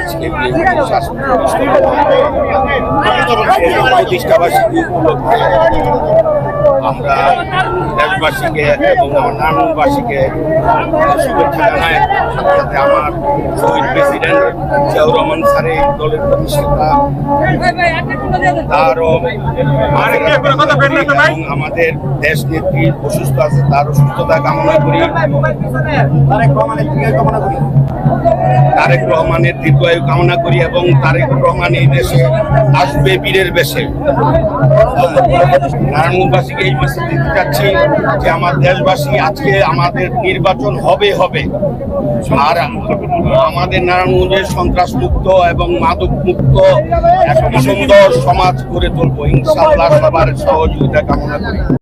আজকে বিএনপির শাসন প্রতিষ্ঠাবার্ষিকী উপলক্ষে আমরা দেশবাসীকে এবং আমার নারায়ণবাসীকে শুভেচ্ছা জানাই। সাথে সাথে আমার শহীদ প্রেসিডেন্ট জিয়াউর রহমান দলের প্রতিষ্ঠাতা তারও আমাদের দেশ নেত্রী অসুস্থ আছে তার অসুস্থতা কামনা করি। তারেক রহমানের দীর্ঘায়ু কামনা করি এবং তারেক রহমান এই দেশে আসবে বীরের বেশে। নারায়ণগঞ্জবাসীকে এই মেসেজ দিতে চাচ্ছি যে আমার দেশবাসী আজকে আমাদের নির্বাচন হবে হবে। আর আমাদের নারায়ণগঞ্জের সন্ত্রাস মুক্ত এবং মাদক মুক্ত একটি সুন্দর সমাজ গড়ে তুলবো। ইনশাআল্লাহ সবার সহযোগিতা কামনা করি।